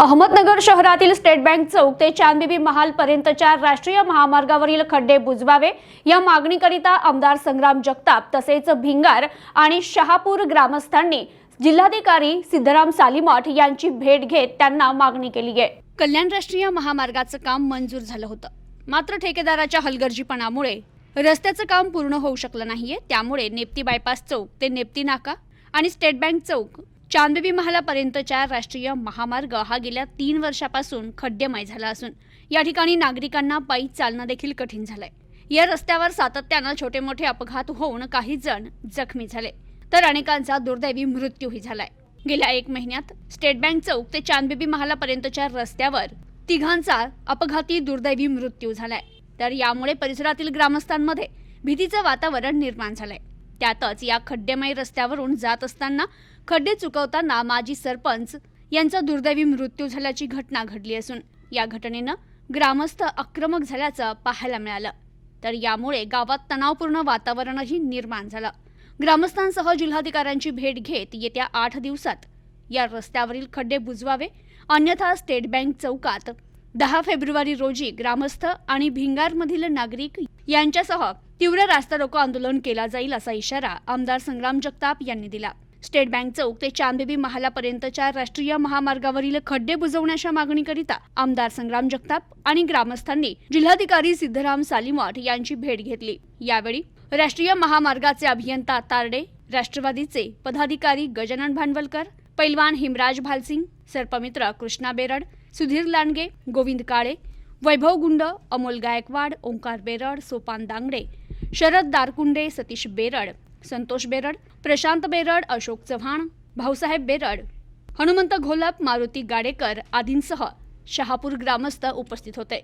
अहमदनगर शहरातील state Bank चौक ते चांदबिबी महाल पर्यंतच्या राष्ट्रीय महामार्गावरील खड्डे बुजवावे या मागणीकरिता आमदार संग्राम जगताप तसेच भिंगार आणि शहापूर ग्रामस्थांनी जिल्हाधिकारी सिद्धराम सालीमठ यांची भेट घेत त्यांना मागणी केली आहे. कल्याण राष्ट्रीय महामार्गाचं काम मंजूर झालं होतं. मात्र ठेकेदाराच्या हलगर्जीपणामुळे रस्त्याचं काम पूर्ण होऊ शकलं नाहीये. त्यामुळे नेप्ती बायपास चौक ते नेप्ती नाका आणि स्टेट बँक चौक चांदबी महालापर्यंतच्या राष्ट्रीय महामार्ग हा गेल्या तीन वर्षापासून खड्डेमय झाला असून या ठिकाणी नागरिकांना पायी चालणं देखील कठीण झालंय. या रस्त्यावर सातत्यानं छोटे मोठे अपघात होऊन काही जण जखमी झाले तर अनेकांचा दुर्दैवी मृत्यूही झालाय. गेल्या एक महिन्यात स्टेट बँक चौक ते चांदबिबी महालापर्यंतच्या रस्त्यावर तिघांचा अपघाती दुर्दैवी मृत्यू झालाय. तर यामुळे परिसरातील ग्रामस्थांमध्ये भीतीचं वातावरण निर्माण झालंय. त्यातच या खड्डेमय रस्त्यावरून जात असताना खड्डे चुकवताना माजी सरपंच यांचा दुर्दैवी मृत्यू झाल्याची घटना घडली असून या घटनेनं ग्रामस्थ आक्रमक झाल्याचं पाहायला मिळालं. तर यामुळे गावात तणावपूर्ण वातावरणही निर्माण झालं. ग्रामस्थांसह जिल्हाधिकाऱ्यांची भेट घेत येत्या आठ दिवसात या रस्त्यावरील खड्डे बुजवावे अन्यथा स्टेट बँक चौकात दहा फेब्रुवारी रोजी ग्रामस्थ आणि भिंगारमधील नागरिक यांच्यासह तीव्र रास्ता रोको आंदोलन केला जाईल असा इशारा आमदार संग्राम जगताप यांनी दिला. स्टेट बँक चौक ते चांदबेबी महालापर्यंतच्या राष्ट्रीय महामार्गावरील खड्डे बुजवण्याच्या मागणीकरिता आमदार संग्राम जगताप आणि ग्रामस्थांनी जिल्हाधिकारी सिद्धराम सालीमठ यांची भेट घेतली. यावेळी राष्ट्रीय महामार्गाचे अभियंता तारडे राष्ट्रवादीचे पदाधिकारी गजानन भांडवलकर पैलवान हिमराज भालसिंग सर्पमित्र कृष्णा बेरड सुधीर लांडगे गोविंद काळे वैभव गुंड अमोल गायकवाड ओंकार बेरड सोपान दांगडे शरद दारकुंडे सतीश बेरड संतोष बेरड प्रशांत बेरड अशोक चव्हाण भाऊसाहेब बेरड. हनुमंत घोलप मारुती गाडेकर आदींसह शहापूर ग्रामस्थ उपस्थित होते.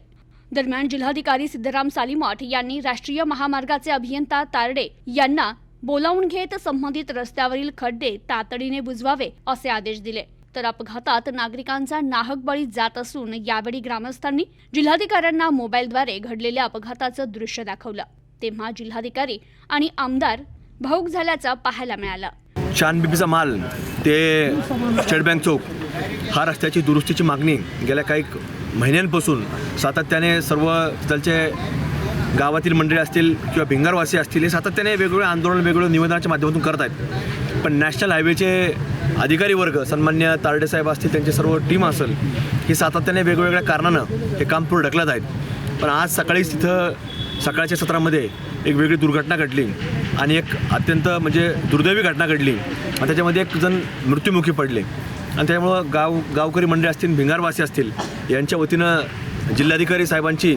दरम्यान जिल्हाधिकारी सिद्धराम सालीमठ यांनी राष्ट्रीय महामार्गाचे अभियंता तारडे यांना बोलावून घेत संबंधित रस्त्यावरील खड्डे तातडीने बुजवावे असे आदेश दिले. तर अपघातात नागरिकांचा नाहक बळी जात असून यावेळी ग्रामस्थांनी जिल्हाधिकाऱ्यांना मोबाईलद्वारे घडलेल्या अपघाताचं दृश्य दाखवलं. तेव्हा जिल्हाधिकारी आणि आमदार भाऊक झाल्याचं पाहायला मिळालं. शानबिबीचा माल ते स्टेट बँक चौक हा रस्त्याची दुरुस्तीची मागणी गेल्या काही महिन्यांपासून सातत्याने सर्व तिथलचे गावातील मंडळी असतील किंवा भिंगारवासी असतील हे सातत्याने वेगवेगळे आंदोलन वेगवेगळ्या निवेदनाच्या माध्यमातून करत आहेत. पण नॅशनल हायवेचे अधिकारी वर्ग सन्मान्य तारडे साहेब असतील त्यांची सर्व टीम असेल ही सातत्याने वेगवेगळ्या कारणानं हे काम पुढे ढकलत आहेत. पण आज सकाळीच तिथं सकाळच्या सत्रामध्ये एक वेगळी दुर्घटना घडली आणि एक अत्यंत म्हणजे दुर्दैवी घटना घडली. आणि त्याच्यामध्ये एक जण मृत्युमुखी पडले. आणि त्यामुळं गाव गावकरी मंडळी असतील भिंगारवासी असतील यांच्या वतीनं जिल्हाधिकारी साहेबांची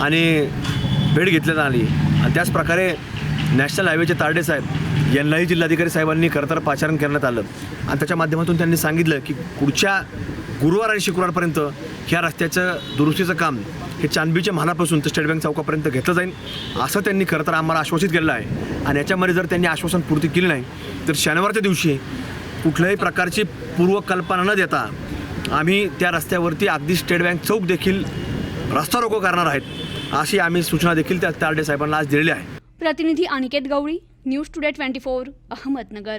आणि भेट घेतल्यात आली. आणि त्याचप्रकारे नॅशनल हायवेचे तारडे साहेब यांनाही जिल्हाधिकारी साहेबांनी खरंतर पाचारण करण्यात आलं. आणि त्याच्या माध्यमातून त्यांनी सांगितलं की पुढच्या गुरुवार आणि शुक्रवारपर्यंत ह्या रस्त्याचं दुरुस्तीचं काम हे चांदबीच्या महालापासून तर स्टेट बँक चौकापर्यंत घेतलं जाईल. असं त्यांनी खरं तर आम्हाला आश्वासित केलेलं आहे. आणि याच्यामध्ये जर त्यांनी आश्वासन पूर्ती केली नाही तर शनिवारच्या दिवशी कुठल्याही प्रकारची पूर्वकल्पना न देता आम्ही त्या रस्त्यावरती अगदी स्टेट बँक चौक देखील रस्ता रोको करणार आहेत अशी आम्ही सूचना देखील त्या तारडे साहेबांना आज दिलेली आहे. प्रतिनिधी Aniket Gawali news today twenty four Ahmednagar.